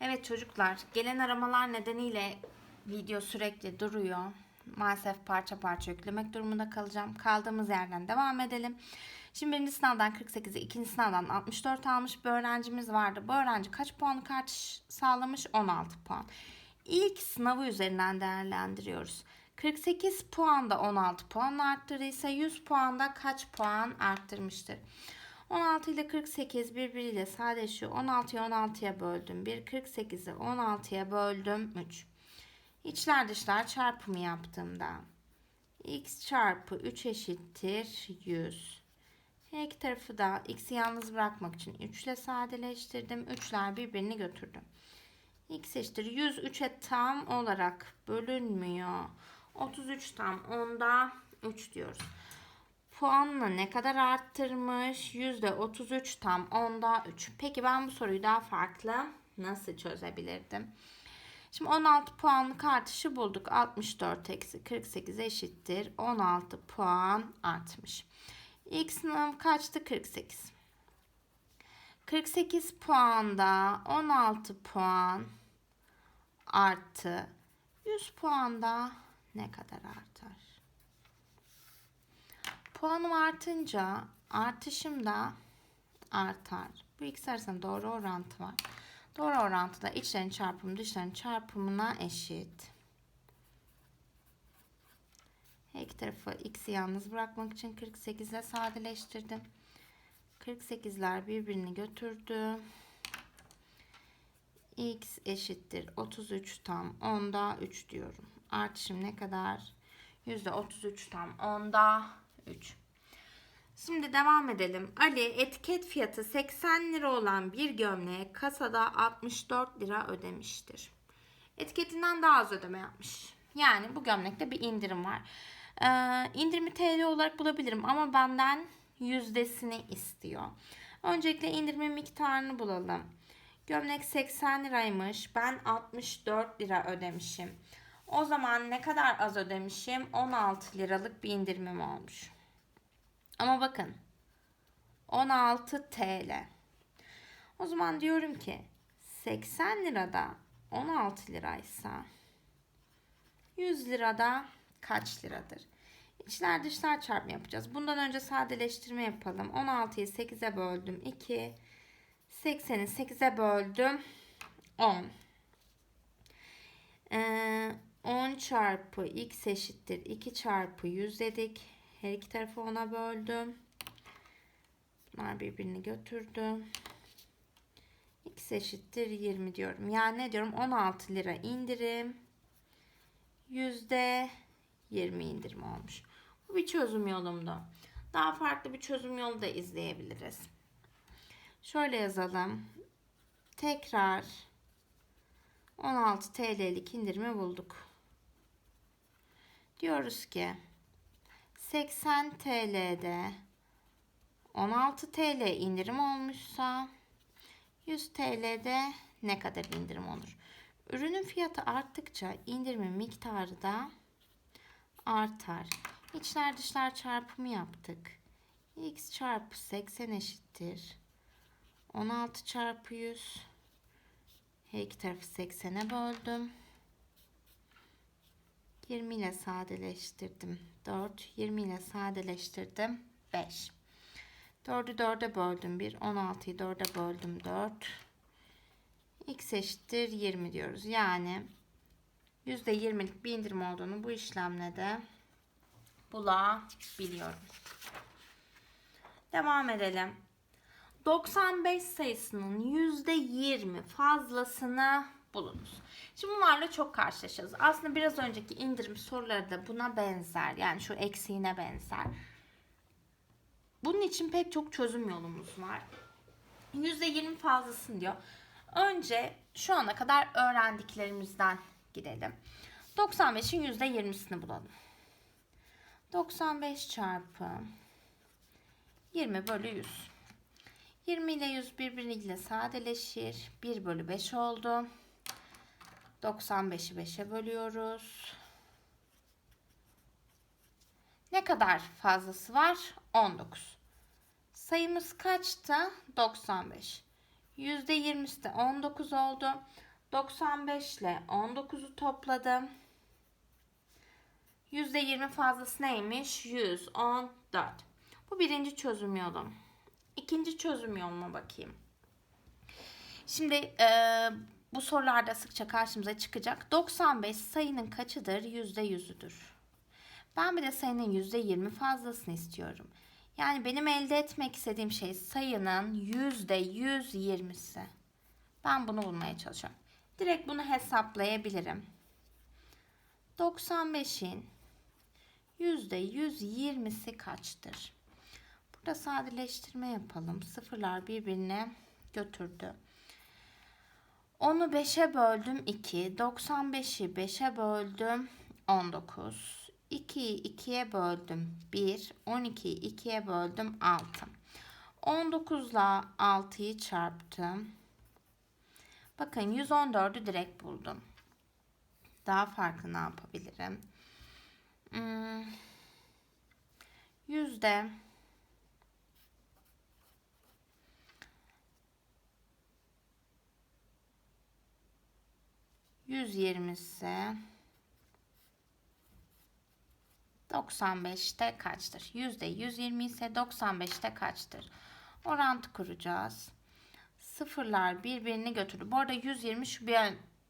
Evet çocuklar, gelen aramalar nedeniyle video sürekli duruyor. Maalesef parça parça yüklemek durumunda kalacağım. Kaldığımız yerden devam edelim. Şimdi birinci sınavdan 48'i, ikinci sınavdan 64 almış bir öğrencimiz vardı. Bu öğrenci kaç puanlık artış sağlamış? 16 puan. İlk sınavı üzerinden değerlendiriyoruz. 48 puanda 16 puan arttırdıysa 100 puanda kaç puan arttırmıştır? 16 ile 48 birbiriyle sadeleşiyor. 16'yı 16'ya böldüm. 1 48'i 16'ya böldüm. 3. İçler dışlar çarpımı yaptığımda x çarpı 3 eşittir 100. Her iki tarafı da x'i yalnız bırakmak için 3 ile sadeleştirdim. 3'ler birbirini götürdü. x eşittir 100 3'e tam olarak bölünmüyor. 33 tam onda 3 diyoruz. Puanını ne kadar arttırmış? %33 tam onda 3. Peki ben bu soruyu daha farklı nasıl çözebilirdim? Şimdi 16 puanlık artışı bulduk. 64 eksi 48 eşittir. 16 puan artmış. İlk sınav kaçtı? 48. 48 puanda 16 puan artı 100 puanda ne kadar artar? Puanım artınca artışım da artar. Bu ikisi arasında doğru orantı var. Doğru orantıda içlerin çarpımı dışların çarpımına eşit. Her iki tarafı x'i yalnız bırakmak için 48 ile sadeleştirdim. 48'ler birbirini götürdü. x eşittir 33 tam 10'da 3 diyorum. Artışım ne kadar? %33 tam 10'da 3. Şimdi devam edelim. Ali etiket fiyatı 80 lira olan bir gömleğe kasada 64 lira ödemiştir. Etiketinden daha az ödeme yapmış. Yani bu gömlekte bir indirim var. Ee, indirimi TL olarak bulabilirim ama benden yüzdesini istiyor. Öncelikle indirimin miktarını bulalım. Gömlek 80 liraymış. Ben 64 lira ödemişim. O zaman ne kadar az ödemişim? 16 liralık bir indirimim olmuş. Ama bakın 16 TL. O zaman diyorum ki 80 lirada 16 liraysa 100 lirada kaç liradır? İçler dışlar çarpımı yapacağız. Bundan önce sadeleştirme yapalım. 16'yı 8'e böldüm 2. 80'i 8'e böldüm 10. Ee, 10 çarpı x eşittir 2 çarpı 100 dedik. Her iki tarafı 10'a böldüm. Bunlar birbirini götürdü. X eşittir 20 diyorum. Yani ne diyorum? 16 lira indirim. Yüzde 20 indirim olmuş. Bu bir çözüm yolumdu. Daha farklı bir çözüm yolu da izleyebiliriz. Şöyle yazalım. Tekrar 16 TL'lik indirimi bulduk. Diyoruz ki 80 TL'de 16 TL indirim olmuşsa 100 TL'de ne kadar indirim olur? Ürünün fiyatı arttıkça indirimin miktarı da artar. İçler dışlar çarpımı yaptık. X çarpı 80 eşittir. 16 çarpı 100. Her iki tarafı 80'e böldüm. 20 ile sadeleştirdim. 4. 20 ile sadeleştirdim. 5. 4'ü 4'e böldüm 1. 16'yı 4'e böldüm 4. X eşittir 20 diyoruz. Yani %20'lik bir indirim olduğunu bu işlemle de bulabiliyorum. Devam edelim. 95 sayısının %20 fazlasını bulunuz. Şimdi bunlarla çok karşılaşacağız. Aslında biraz önceki indirim soruları da buna benzer. Yani şu eksiğine benzer. Bunun için pek çok çözüm yolumuz var. %20 fazlasını diyor. Önce şu ana kadar öğrendiklerimizden gidelim. 95'in %20'sini bulalım. 95 çarpı 20 bölü 100. 20 ile 100 birbiriyle sadeleşir. 1 bölü 5 oldu. 95'i 5'e bölüyoruz. Ne kadar fazlası var? 19. Sayımız kaçtı? 95. %20'si de 19 oldu. 95 ile 19'u topladım. %20 fazlası neymiş? 114. Bu birinci çözüm yolum. İkinci çözüm yoluma bakayım. Şimdi e, bu sorularda sıkça karşımıza çıkacak. 95 sayının kaçıdır? %100'üdür. Ben bir de sayının %20 fazlasını istiyorum. Yani benim elde etmek istediğim şey sayının %120'si. Ben bunu bulmaya çalışıyorum. Direkt bunu hesaplayabilirim. 95'in %120'si kaçtır? Burada sadeleştirme yapalım. Sıfırlar birbirine götürdü. Onu 5'e böldüm 2. 95'i 5'e böldüm 19. 2'yi 2'ye böldüm 1. 12'yi 2'ye böldüm 6. 19 ile 6'yı çarptım. Bakın 114'ü direkt buldum. Daha farklı ne yapabilirim? Hmm. Yüzde yüz yirmisi 95'te kaçtır? Yüzde 120 ise 95'te kaçtır? Orantı kuracağız. Sıfırlar birbirini götürdü. Bu arada 120 şu bir,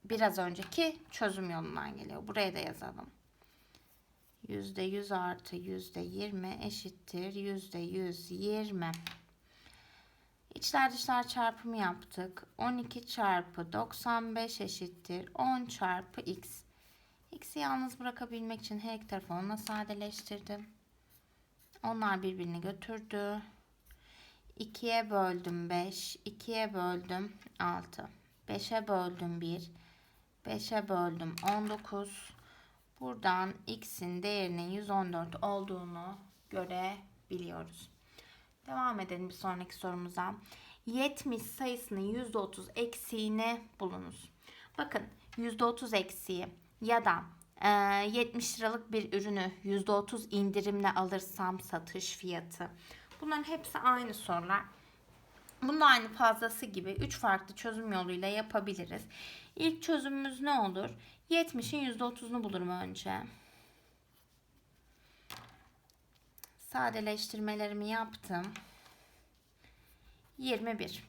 biraz önceki çözüm yolundan geliyor. Buraya da yazalım. Yüzde 100 artı yüzde 20 eşittir yüzde 120. İçler dışlar çarpımı yaptık. 12 çarpı 95 eşittir 10 çarpı x. X'i yalnız bırakabilmek için her iki tarafı onunla sadeleştirdim. Onlar birbirini götürdü. 2'ye böldüm 5, 2'ye böldüm 6, 5'e böldüm 1, 5'e böldüm 19. Buradan x'in değerinin 114 olduğunu görebiliyoruz. Devam edelim bir sonraki sorumuza. 70 sayısının %30 eksiğini bulunuz. Bakın %30 eksiği ya da e, 70 liralık bir ürünü %30 indirimle alırsam satış fiyatı. Bunların hepsi aynı sorular. Bunu aynı fazlası gibi 3 farklı çözüm yoluyla yapabiliriz. İlk çözümümüz ne olur? 70'in %30'unu bulurum önce. Sadeleştirmelerimi yaptım. 21.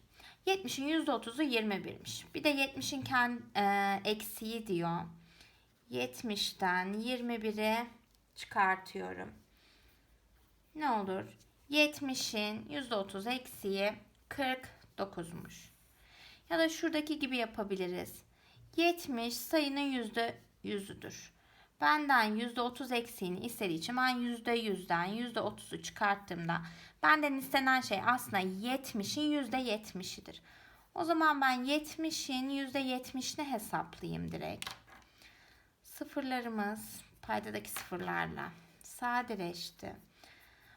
70'in %30'u 21'miş. Bir de 70'in kendi e, eksiği diyor. 70'ten 21'e çıkartıyorum. Ne olur? 70'in %30 eksiği 49'muş. Ya da şuradaki gibi yapabiliriz. 70 sayının %100'üdür. Benden %30 eksiğini istediği için ben %100'den %30'u çıkarttığımda benden istenen şey aslında 70'in %70'idir. O zaman ben 70'in %70'ini hesaplayayım direkt. Sıfırlarımız paydadaki sıfırlarla sadeleşti.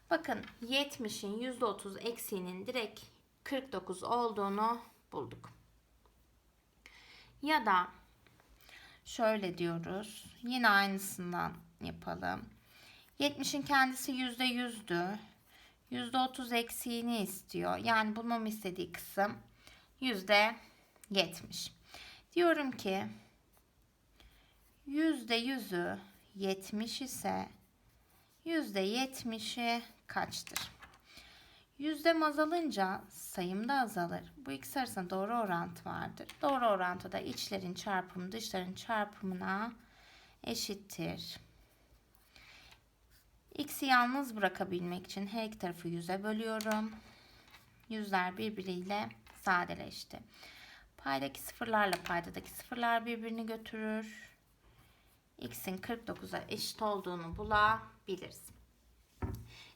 Bakın 70'in %30 eksiğinin direkt 49 olduğunu bulduk. Ya da şöyle diyoruz. Yine aynısından yapalım. 70'in kendisi %100'dü. %30 eksiğini istiyor. Yani bulmamı istediği kısım %70. Diyorum ki %100'ü 70 ise %70'i kaçtır? Yüzdem azalınca sayım da azalır. Bu ikisi arasında doğru orantı vardır. Doğru orantıda içlerin çarpımı dışların çarpımına eşittir. X'i yalnız bırakabilmek için her iki tarafı yüze bölüyorum. Yüzler birbiriyle sadeleşti. Paydaki sıfırlarla paydadaki sıfırlar birbirini götürür. X'in 49'a eşit olduğunu bulabiliriz.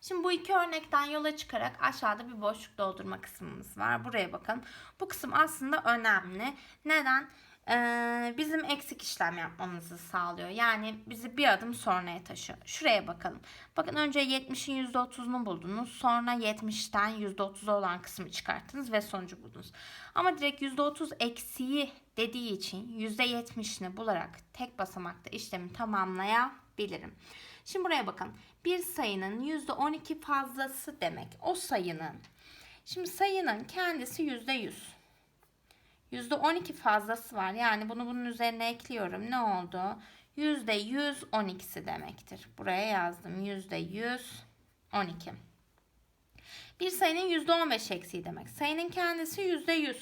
Şimdi bu iki örnekten yola çıkarak aşağıda bir boşluk doldurma kısmımız var. Buraya bakın. Bu kısım aslında önemli. Neden? Ee, bizim eksik işlem yapmamızı sağlıyor. Yani bizi bir adım sonraya taşıyor. Şuraya bakalım. Bakın önce 70'in %30'unu buldunuz. Sonra 70'ten %30 olan kısmı çıkarttınız ve sonucu buldunuz. Ama direkt %30 eksiği dediği için %70'ini bularak tek basamakta işlemi tamamlayabilirim. Şimdi buraya bakın. Bir sayının %12 fazlası demek. O sayının. Şimdi sayının kendisi %100. %12 fazlası var. Yani bunu bunun üzerine ekliyorum. Ne oldu? %112'si demektir. Buraya yazdım. %112. Bir sayının %15 eksiği demek. Sayının kendisi %100.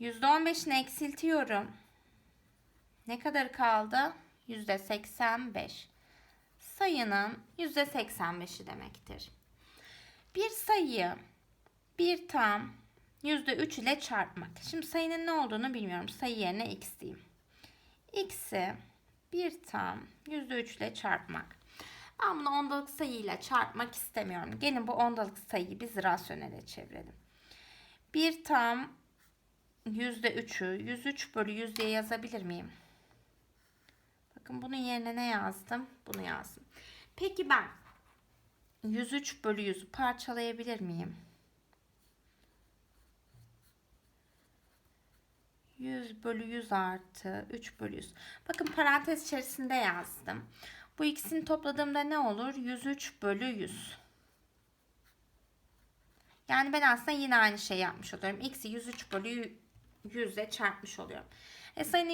%15'ini eksiltiyorum. Ne kadar kaldı? %85. Sayının %85'i demektir. Bir sayıyı bir tam %3 ile çarpmak. Şimdi sayının ne olduğunu bilmiyorum. Sayı yerine x diyeyim. x'i bir tam %3 ile çarpmak. Ben bunu ondalık sayıyla çarpmak istemiyorum. Gelin bu ondalık sayıyı biz rasyonele çevirelim. Bir tam %3'ü 103 bölü 100 diye yazabilir miyim? Bakın bunun yerine ne yazdım? Bunu yazdım. Peki ben 103 bölü 100'ü parçalayabilir miyim? 100 bölü 100 artı 3 bölü 100. Bakın parantez içerisinde yazdım. Bu ikisini topladığımda ne olur? 103 bölü 100. Yani ben aslında yine aynı şey yapmış oluyorum. X'i 103 bölü 100 ile çarpmış oluyorum. E sayının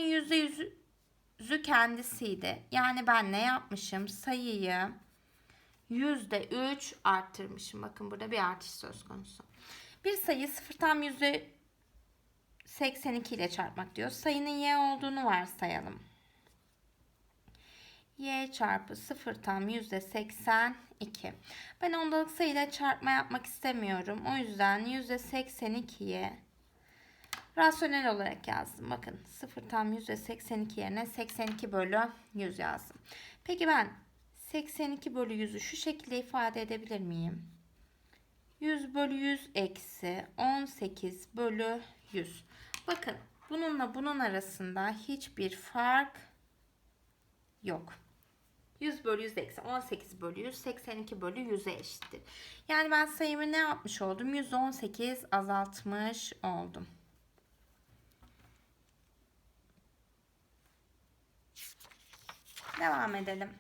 %100'ü kendisiydi. Yani ben ne yapmışım? Sayıyı %3 arttırmışım. Bakın burada bir artış söz konusu. Bir sayı 0 tam %82 ile çarpmak diyor. Sayının y olduğunu varsayalım. y çarpı 0 tam %82. Ben ondalık sayıyla çarpma yapmak istemiyorum. O yüzden %82'ye rasyonel olarak yazdım. Bakın 0 tam %82 yerine 82 bölü 100 yazdım. Peki ben 82 bölü 100'ü şu şekilde ifade edebilir miyim? 100 bölü 100 eksi 18 bölü 100. Bakın bununla bunun arasında hiçbir fark yok. 100 bölü 100 eksi 18 bölü 100 82 bölü 100'e eşittir. Yani ben sayımı ne yapmış oldum? 118 azaltmış oldum. Devam edelim.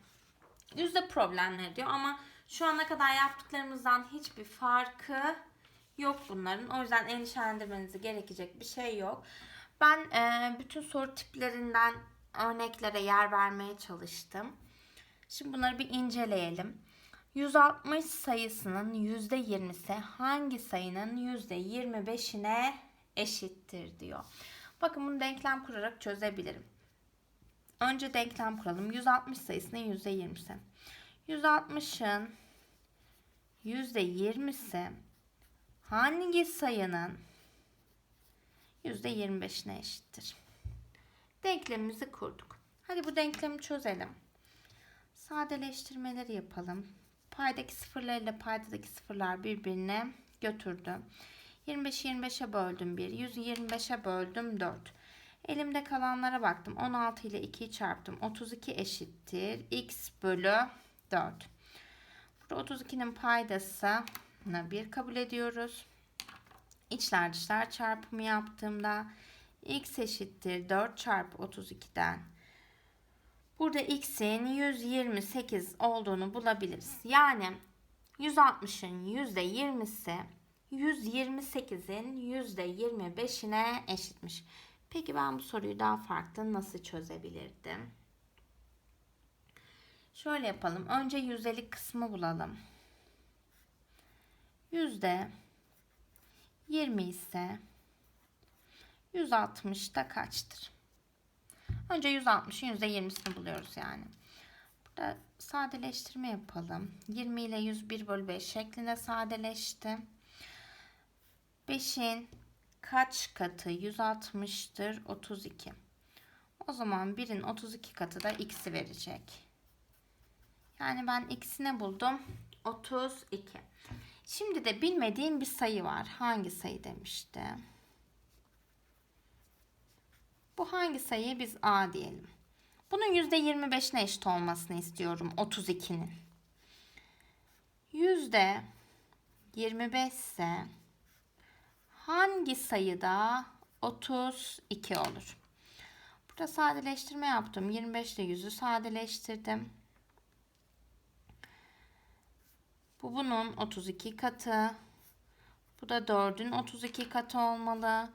Yüzde problemleri diyor ama şu ana kadar yaptıklarımızdan hiçbir farkı yok bunların. O yüzden endişelendirmenize gerekecek bir şey yok. Ben e, bütün soru tiplerinden örneklere yer vermeye çalıştım. Şimdi bunları bir inceleyelim. 160 sayısının %20'si hangi sayının %25'ine eşittir diyor. Bakın bunu denklem kurarak çözebilirim. Önce denklem kuralım. 160 sayısının %20'si. 160'ın %20'si hangi sayının %25'ine eşittir? Denklemimizi kurduk. Hadi bu denklemi çözelim. Sadeleştirmeleri yapalım. Paydaki sıfırlar ile paydadaki sıfırlar birbirine götürdü. 25'i 25'e böldüm 1. 100'ü 25'e böldüm 4. Elimde kalanlara baktım. 16 ile 2'yi çarptım. 32 eşittir. X bölü 4. Burada 32'nin paydasını 1 kabul ediyoruz. İçler dışlar çarpımı yaptığımda x eşittir 4 çarpı 32'den. Burada x'in 128 olduğunu bulabiliriz. Yani 160'ın %20'si 128'in %25'ine eşitmiş. Peki ben bu soruyu daha farklı nasıl çözebilirdim? Şöyle yapalım. Önce yüzdelik kısmı bulalım. Yüzde 20 ise 160 da kaçtır? Önce 160'ın %20'sini buluyoruz yani. Burada sadeleştirme yapalım. 20 ile 101 bölü 5 şeklinde sadeleşti. 5'in kaç katı 160'tır? 32. O zaman 1'in 32 katı da x'i verecek. Yani ben x'ini buldum. 32. Şimdi de bilmediğim bir sayı var. Hangi sayı demişti? Bu hangi sayı? Biz a diyelim. Bunun %25'ine eşit olmasını istiyorum 32'nin. %25 ise hangi sayıda 32 olur? Burada sadeleştirme yaptım. 25 ile 100'ü sadeleştirdim. Bu bunun 32 katı. Bu da 4'ün 32 katı olmalı.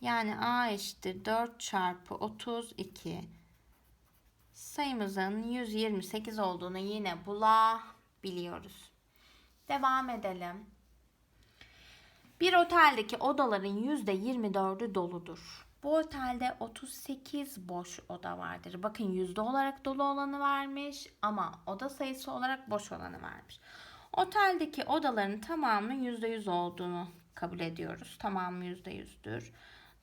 Yani A eşittir 4 çarpı 32. Sayımızın 128 olduğunu yine bulabiliyoruz. Devam edelim. Bir oteldeki odaların %24'ü doludur. Bu otelde 38 boş oda vardır. Bakın yüzde olarak dolu olanı vermiş ama oda sayısı olarak boş olanı vermiş. Oteldeki odaların tamamının %100 olduğunu kabul ediyoruz. Tamamı %100'dür.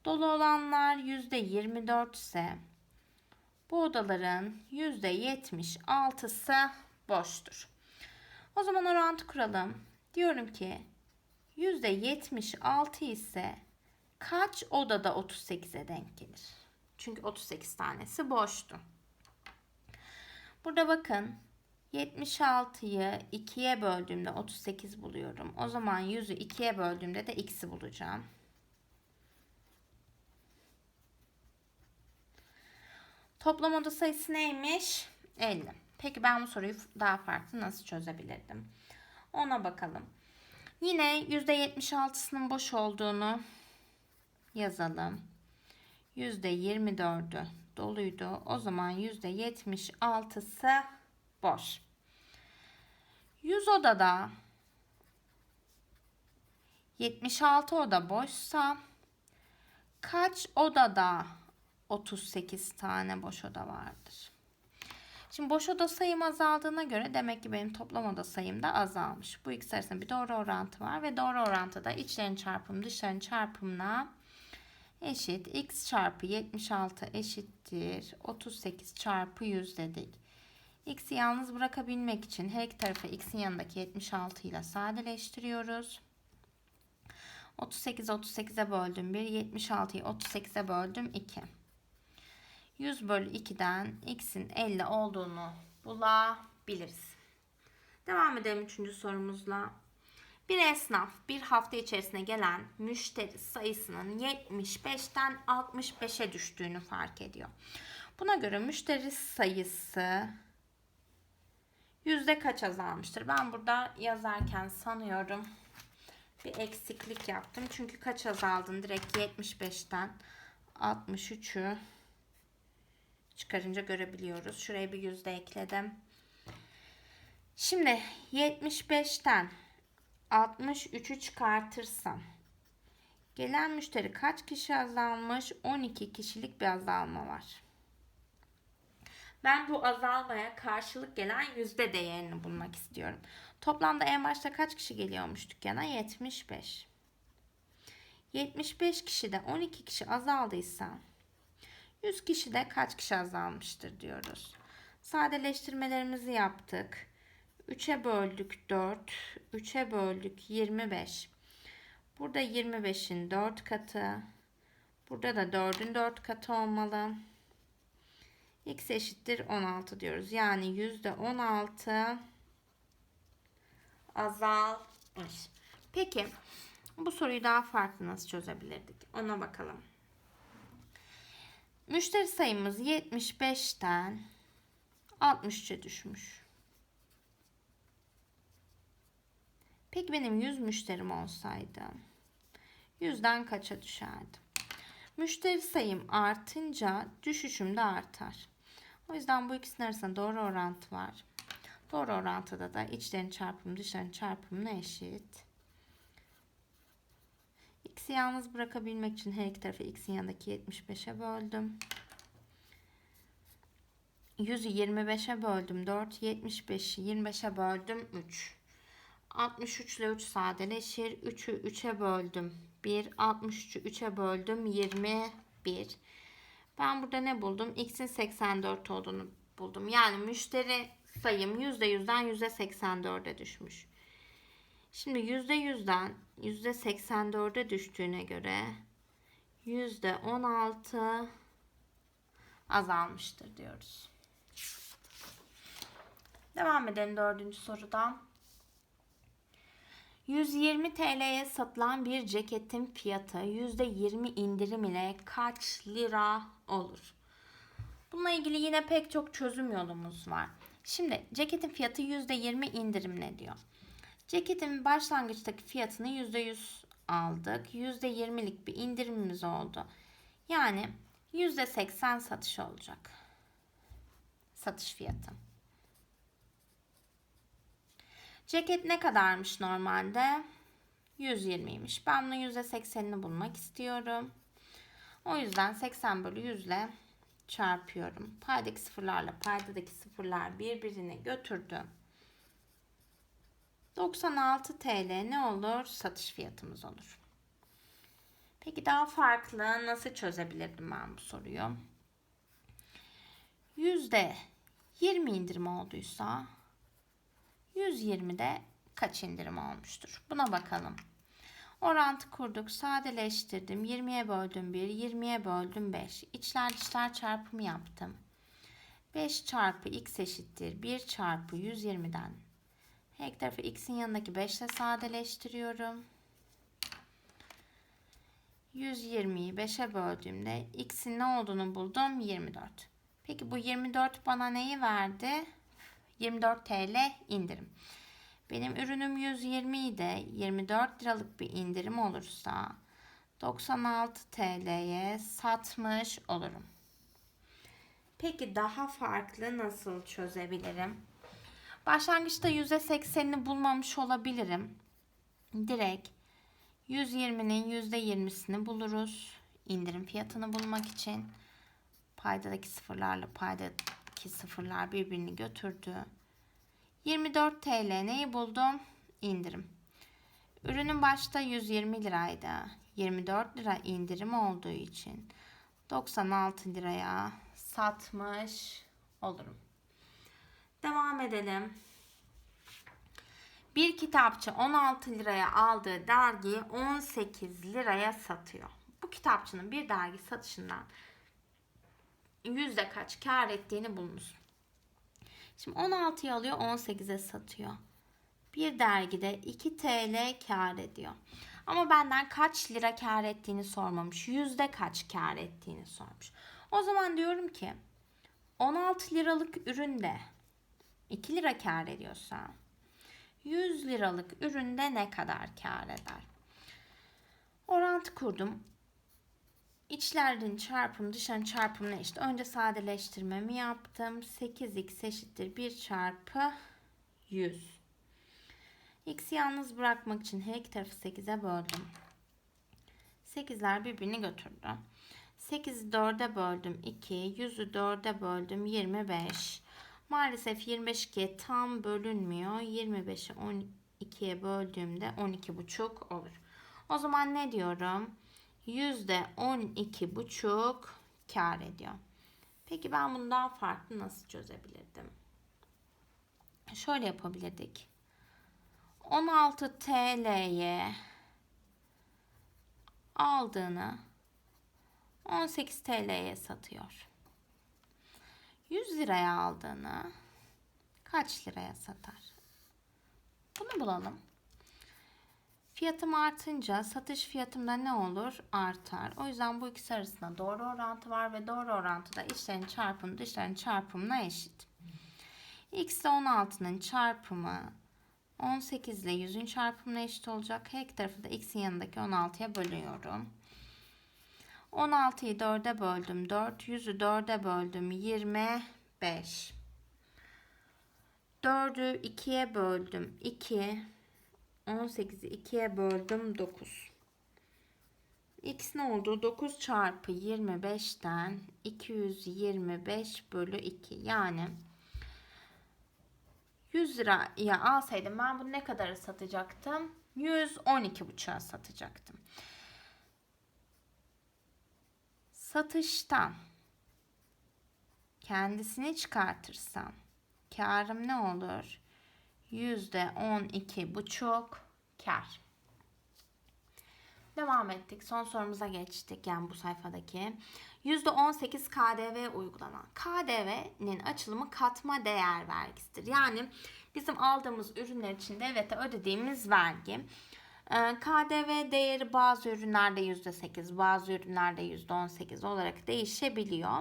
Dolu olanlar %24 ise bu odaların %76'sı boştur. O zaman orantı kuralım. Diyorum ki %76 ise kaç odada 38'e denk gelir? Çünkü 38 tanesi boştu. Burada bakın 76'yı 2'ye böldüğümde 38 buluyorum. O zaman 100'ü 2'ye böldüğümde de x'i bulacağım. Toplam oda sayısı neymiş? 50. Peki ben bu soruyu daha farklı nasıl çözebilirdim? Ona bakalım. Yine %76'sının boş olduğunu yazalım. %24'ü doluydu. O zaman %76'sı boş. 100 odada 76 oda boşsa kaç odada 38 tane boş oda vardır? Şimdi boş oda sayım azaldığına göre demek ki benim toplam oda sayım da azalmış. Bu ikisi arasında bir doğru orantı var ve doğru orantıda içlerin çarpımı dışların çarpımına eşit. x çarpı 76 eşittir. 38 çarpı 100 dedik. x'i yalnız bırakabilmek için her iki tarafı x'in yanındaki 76 ile sadeleştiriyoruz. 38 38'e böldüm 1. 76'yı 38'e böldüm 2. 100 bölü 2'den x'in 50 olduğunu bulabiliriz. Devam edelim 3. sorumuzla. Bir esnaf bir hafta içerisinde gelen müşteri sayısının 75'ten 65'e düştüğünü fark ediyor. Buna göre müşteri sayısı yüzde kaç azalmıştır? Ben burada yazarken sanıyorum bir eksiklik yaptım. Çünkü kaç azaldın? Direkt 75'ten 63'ü çıkarınca görebiliyoruz. Şuraya bir yüzde ekledim. Şimdi 75'ten 63'ü çıkartırsam gelen müşteri kaç kişi azalmış? 12 kişilik bir azalma var. Ben bu azalmaya karşılık gelen yüzde değerini bulmak istiyorum. Toplamda en başta kaç kişi geliyormuş dükkana? 75. 75 kişide 12 kişi azaldıysa 100 kişi de kaç kişi azalmıştır diyoruz. Sadeleştirmelerimizi yaptık. 3'e böldük 4, 3'e böldük 25. Burada 25'in 4 katı. Burada da 4'ün 4 katı olmalı. X eşittir 16 diyoruz. Yani %16 azalmış. Peki bu soruyu daha farklı nasıl çözebilirdik? Ona bakalım. Müşteri sayımız 75'ten 63'e düşmüş. Peki benim 100 müşterim olsaydı 100'den kaça düşerdim? Müşteri sayım artınca düşüşüm de artar. O yüzden bu ikisinin arasında doğru orantı var. Doğru orantıda da içlerin çarpımı dışların çarpımına eşit. X'i yalnız bırakabilmek için her iki tarafı x'in yanındaki 75'e böldüm. 100'ü 25'e böldüm 4. 75'i 25'e böldüm 3. 63 ile 3 sadeleşir. 3'ü 3'e böldüm 1. 63'ü 3'e böldüm 21. Ben burada ne buldum? X'in 84 olduğunu buldum. Yani müşteri sayım %100'den %84'e düşmüş. Şimdi %100'den %84'e düştüğüne göre %16 azalmıştır diyoruz. Devam edelim dördüncü sorudan. 120 TL'ye satılan bir ceketin fiyatı %20 indirim ile kaç lira olur? Bununla ilgili yine pek çok çözüm yolumuz var. Şimdi ceketin fiyatı %20 indirimle diyor. Ceketin başlangıçtaki fiyatını %100 aldık. %20'lik bir indirimimiz oldu. Yani %80 satış olacak. Satış fiyatı. Ceket ne kadarmış normalde? 120'ymiş. Ben bunun %80'ini bulmak istiyorum. O yüzden 80 bölü 100 ile çarpıyorum. Paydaki sıfırlarla paydadaki sıfırlar birbirini götürdü. 96 TL ne olur? Satış fiyatımız olur. Peki daha farklı nasıl çözebilirdim ben bu soruyu? Yüzde 20 indirim olduysa 120'de kaç indirim olmuştur? Buna bakalım. Orantı kurduk, sadeleştirdim. 20'ye böldüm 1, 20'ye böldüm 5. İçler dışlar çarpımı yaptım. 5 çarpı x eşittir 1 çarpı 120'den. Her tarafı x'in yanındaki 5 ile sadeleştiriyorum. 120'yi 5'e böldüğümde x'in ne olduğunu buldum 24. Peki bu 24 bana neyi verdi? 24 TL indirim. Benim ürünüm 120 idi. 24 liralık bir indirim olursa 96 TL'ye satmış olurum. Peki daha farklı nasıl çözebilirim? Başlangıçta %80'ini bulmamış olabilirim. Direkt 120'nin %20'sini buluruz. İndirim fiyatını bulmak için. Paydadaki sıfırlarla paydadaki sıfırlar birbirini götürdü. 24 TL neyi buldum? İndirim. Ürünün başta 120 liraydı. 24 lira indirim olduğu için 96 liraya satmış olurum. Devam edelim. Bir kitapçı 16 liraya aldığı dergiyi 18 liraya satıyor. Bu kitapçının bir dergi satışından yüzde kaç kar ettiğini bulunuz. Şimdi 16'yı alıyor 18'e satıyor. Bir dergide 2 TL kar ediyor. Ama benden kaç lira kar ettiğini sormamış. Yüzde kaç kar ettiğini sormuş. O zaman diyorum ki 16 liralık üründe 2 lira kar ediyorsa 100 liralık üründe ne kadar kar eder? Orantı kurdum. İçlerin çarpımı dışarının çarpımına eşit. Önce sadeleştirmemi yaptım. 8x eşittir 1 çarpı 100. X'i yalnız bırakmak için her iki tarafı 8'e böldüm. 8'ler birbirini götürdü. 8'i 4'e böldüm 2. 100'ü 4'e böldüm 25. Maalesef 25 2'ye tam bölünmüyor. 25'i 12'ye böldüğümde 12,5 olur. O zaman ne diyorum? %12,5 kar ediyor. Peki ben bunu daha farklı nasıl çözebilirdim? Şöyle yapabilirdik. 16 TL'ye aldığını 18 TL'ye satıyor. 100 liraya aldığını kaç liraya satar? Bunu bulalım. Fiyatım artınca satış fiyatımda ne olur? Artar. O yüzden bu ikisi arasında doğru orantı var ve doğru orantıda içlerin çarpımı dışların çarpımına eşit. X ile 16'nın çarpımı 18 ile 100'ün çarpımına eşit olacak. Her iki tarafı da x'in yanındaki 16'ya bölüyorum. 16'yı 4'e böldüm 4. 100'ü 4'e böldüm 25. 4'ü 2'ye böldüm 2. 18'i 2'ye böldüm 9. X ne oldu? 9 çarpı 25'ten 225 bölü 2. Yani 100 liraya alsaydım ben bunu ne kadara satacaktım? 112,5'a satacaktım. Satıştan kendisini çıkartırsam karım ne olur? %12,5 kar. Devam ettik. Son sorumuza geçtik. Yani bu sayfadaki. %18 KDV uygulanan. KDV'nin açılımı katma değer vergisidir. Yani bizim aldığımız ürünler için devlete ödediğimiz vergi. Ee, KDV değeri bazı ürünlerde %8, bazı ürünlerde %18 olarak değişebiliyor.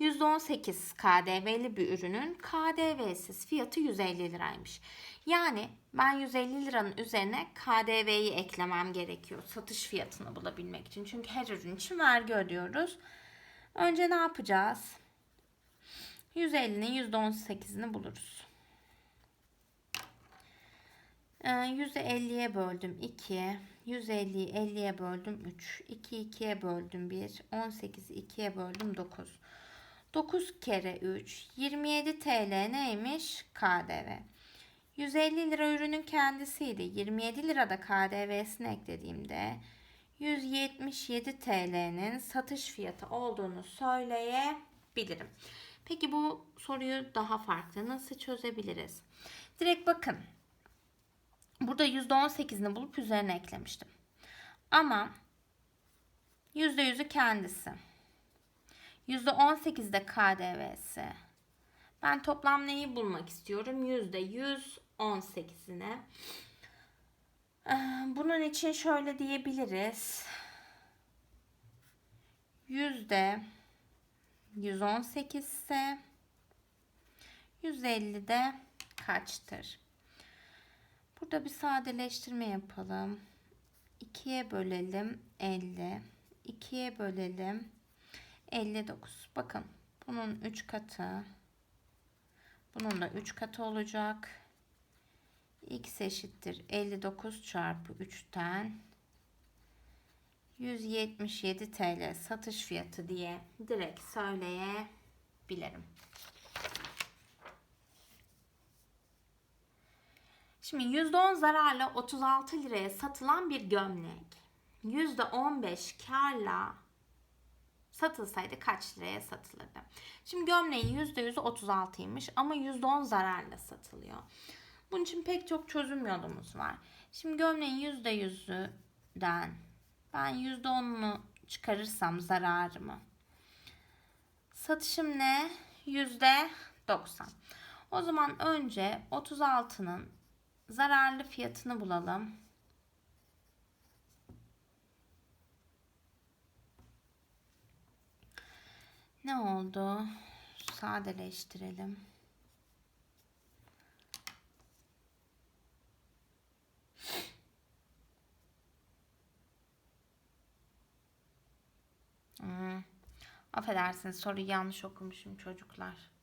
%18 KDV'li bir ürünün KDV'siz fiyatı 150 liraymış. Yani ben 150 liranın üzerine KDV'yi eklemem gerekiyor satış fiyatını bulabilmek için. Çünkü her ürün için vergi ödüyoruz. Önce ne yapacağız? 150'nin %18'ini buluruz. Ee, 150'ye böldüm 2. 150'yi 50'ye böldüm 3. 2 2'ye böldüm 1. 18'i 2'ye böldüm 9. 9 kere 3. 27 TL neymiş? KDV. 150 lira ürünün kendisiydi. 27 lirada KDV'sini eklediğimde 177 TL'nin satış fiyatı olduğunu söyleyebilirim. Peki bu soruyu daha farklı nasıl çözebiliriz? Direkt bakın. Burada %18'ini bulup üzerine eklemiştim. Ama %100'ü kendisi. %18'de KDV'si. Ben toplam neyi bulmak istiyorum? %118'ine. Ee, Bunun için şöyle diyebiliriz. Yüzde 118 ise 150 de kaçtır? Burada bir sadeleştirme yapalım. 2'ye bölelim 50. 2'ye bölelim 59. Bakın bunun 3 katı. Bunun da 3 katı olacak. X eşittir 59 çarpı 3'ten 177 TL satış fiyatı diye direkt söyleyebilirim. Şimdi %10 zararla 36 liraya satılan bir gömlek %15 karla satılsaydı kaç liraya satılırdı? Şimdi gömleğin %100'ü 36'ymış ama %10 zararla satılıyor. Bunun için pek çok çözüm yolumuz var. Şimdi gömleğin %100'üden ben %10'unu çıkarırsam zararımı. Satışım ne? %90. O zaman önce 36'nın zararlı fiyatını bulalım. Ne oldu? Sadeleştirelim. Hmm. Affedersiniz soruyu yanlış okumuşum çocuklar.